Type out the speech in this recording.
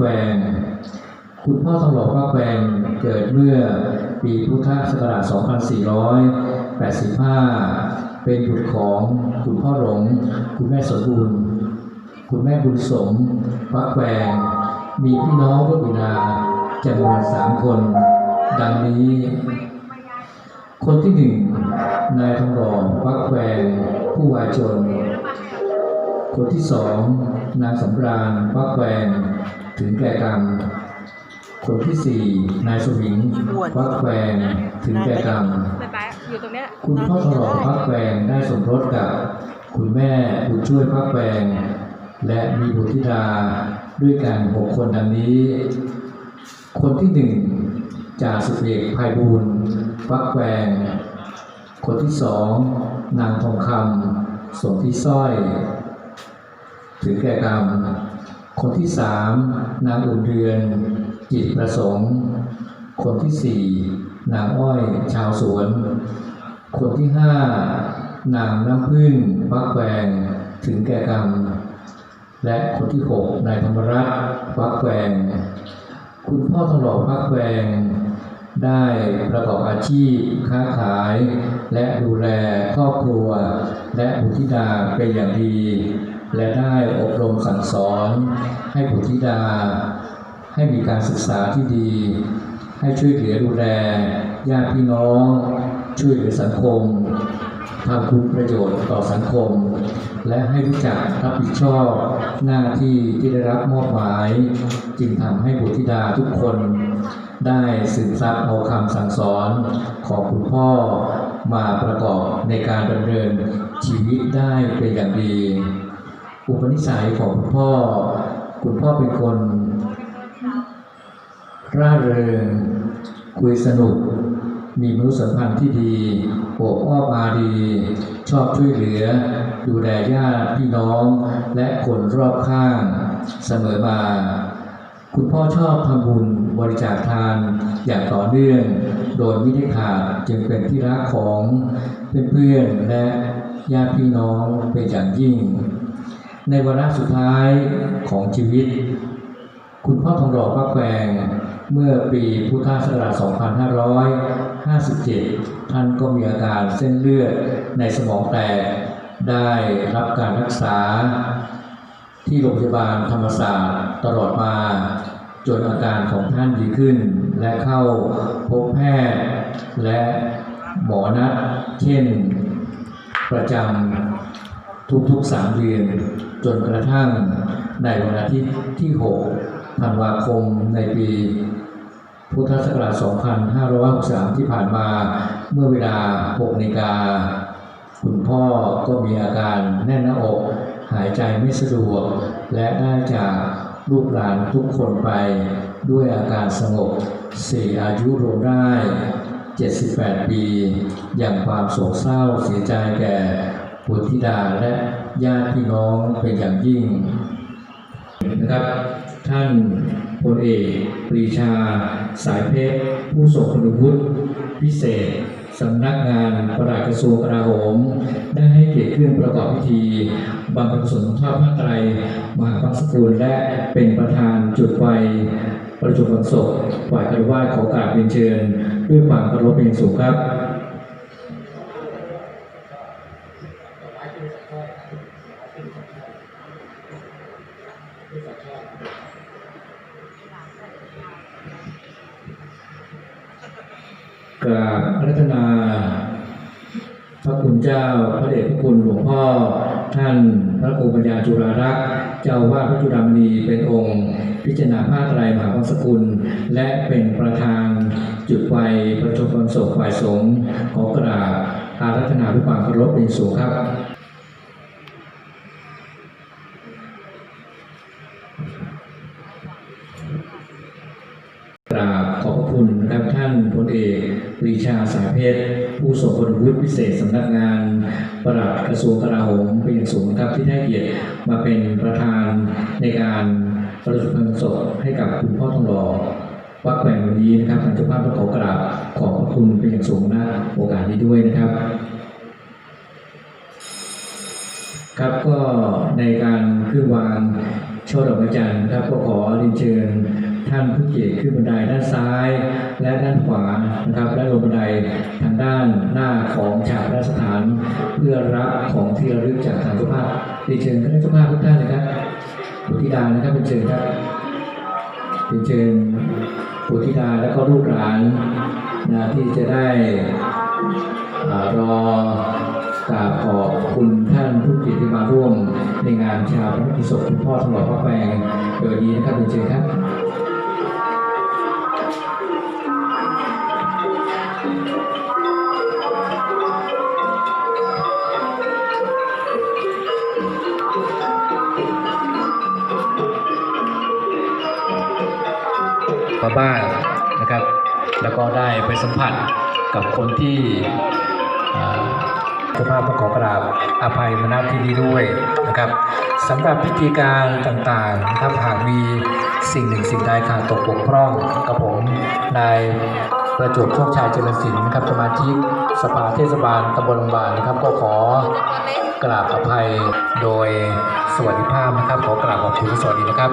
แวง คุณพ่อทองหล่อฟักแวงเกิดเมื่อปีพุทธศักราช 2485 เป็นบุตรของคุณพ่อหลง คุณแม่สมบูรณ์ คุณแม่บุญสมฟักแวง มีพี่น้องร่วมบิดาจำนวนสามคน ดังนี้ คนที่หนึ่งนายทองหล่อฟักแวง ผู้วายชน คนที่สอง นางสำราญฟักแวงถึงแก่กรรม คนที่สี่นายสวิงฟักแวงถึงแก่กรรมไปไปอยู่ตรงเนี้ยคุณพ่อทองหล่อพักแวงได้สมรสกับคุณแม่บุญช่วยพักแวง และมีบุตรธิดาด้วยกันหกคนดังนี้ คนที่หนึ่งจ่าสิบเอกภัยบูลย์พักแวง คนที่สองนางทองคำสมที่สร้อย ถึงแก่กรรม คนที่สามนางอุ่นเดือน จิตประสงค์ คนที่สี่นางอ้อยชาวสวน คนที่ห้านางน้ำพึ่งฟักแวงถึงแก่กรรม และคนที่หกนายธรรมรัตน์ฟักแวง คุณพ่อทองหล่อฟักแวง ได้ประกอบอาชีพค้าขาย และดูแลครอบครัว และบุตรธิดาเป็นอย่างดี และได้อบรมสั่งสอน ให้บุตรธิดา ให้มีการศึกษาที่ดี ให้ช่วยเหลือดูแลญาติพี่น้อง ช่วยเหลือสังคมทำคุณประโยชน์ต่อสังคม และให้รู้จักรับผิดชอบหน้าที่ที่ได้รับมอบหมาย จึงทำให้บุตรธิดาทุกคน ได้สืบซับเอาคำสั่งสอนของคุณพ่อมาประกอบในการดำเนินชีวิตได้เป็นอย่างดี อุปนิสัยของคุณพ่อ คุณพ่อเป็นคน ร่าเริง คุยสนุก มีมนุษยสัมพันธ์ที่ดีโอบอ้อมอารี ชอบช่วยเหลือ ดูแลญาติพี่น้อง และคนรอบข้างเสมอมา คุณพ่อชอบทำบุญ บริจาคทานอย่างต่อเนื่อง โดยไม่ได้ขาดจึงเป็นที่รักของเพื่อนๆและญาติพี่น้องเป็นอย่างยิ่ง ในวาระสุดท้ายของชีวิต คุณพ่อทองหล่อป้าแปงเมื่อปีพุทธศักราช 2557 ท่านก็มีอาการเส้นเลือดในสมองแตกได้รับการรักษาที่โรงพยาบาลธรรมศาสตร์ตลอดมา จนอาการของท่านดีขึ้น และเข้าพบแพทย์ และหมอนัดเช่น ประจำทุกๆสามเดือนจนกระทั่งในวันอาทิตย์ที่ 6 ธันวาคมในปี พุทธศักราช 2563 ที่ผ่านมาเมื่อเวลา6นาฬิกา คุณพ่อก็มีอาการแน่นหน้าอก หายใจไม่สะดวก และได้จาก ลูกหลานทุกคนไป ด้วยอาการสงบสี่อายุรวมได้ 78 ปี อย่างความโศกเศร้าเสียใจแก่บุตรธิดาและญาติพี่น้องเป็นอย่างยิ่งนะครับ ท่านพลเอกปรีชา สายเพชรผู้ทรงคุณวุฒิพิเศษ สำนักงานปลัดกระทรวงกลาโหม ได้ให้เกียรติเครื่องประกอบพิธีบำเพ็ญกุศลทอดพระไตรมหาพัสกุลและเป็นประธานจุดไฟประจุบันศพฝ่ายคารวะขอกราบเรียนเชิญ ด้วยความเคารพเป็นอย่างสูงครับ กราบรัตนาพระคุณเจ้าพระเดชพระคุณหลวงพ่อ ท่านพระครูปัญญาจุฬารักษ์เจ้าอาวาดพระจุฬามณีเป็นองค์ พิจารณาผ้าไตรมหาวัสกุล และเป็นประธานจุดไฟประชมความโศกฝ่ายสงฆ์ขอกราบอารัตนาด้วยความเคารพเป็นสูงครับ กราบขอบพระ คุณนะครับท่านพลเอกปรีชาสาเพชรผู้ทรงคุณวุฒิพิเศษสำนักงานปลัดกระทรวงกลาโหมเป็นอย่างสูงครับที่ได้เกียรติมาเป็นประธานในการประสบการศพให้กับคุณพ่อทองหล่อวัดแกว่งวันนี้นะครับทางเจ้าภาพก็ขอกราบขอบพระคุณเป็นอย่างสูงนะโอกาสนี้ด้วยนะครับ ครับก็ในการขึ้นวางช่อดอกไม้จันทร์นะครับก็ขอเรียนเชิญ ท่านผู้เกียรติขึ้นบันไดด้านซ้าย และด้านขวานะครับและลงบันไดทางด้านหน้าของฉากราชสถาน เพื่อรับของที่ระลึกจากทางเจ้าภาพเรียนเชิญคณะเจ้าภาพทุกท่านนะครับบุตรธิดานะครับเป็นเชิญครับเรียนเชิญบุตรธิดาและก็ลูกหลานนะที่จะได้อรอกราบขอบคุณท่านผู้เกียรติที่มาร่วมในงานชาปนกิจศพคุณพ่อถนอมพระแปลงโดยดีนะครับเป็นเชิญครับ มาบ้านนะครับ แล้วก็ได้ไปสัมผัสกับคนที่อ่าเจ้าภาพต้องขอกราบอภัยมาณที่นี้ด้วยนะครับสำหรับพิธีการต่างๆนะครับหากมีสิ่งหนึ่งสิ่งใดขาดตกบกพร่องกับผมนายประจวบโชคชัยเจริญศิลป์นะครับสมาชิกสภาเทศบาลตำบลบางบานนะครับ ก็ขอกราบอภัยโดยสวัสดิภาพนะครับ ขอกราบขอบคุณสวัสดีนะครับ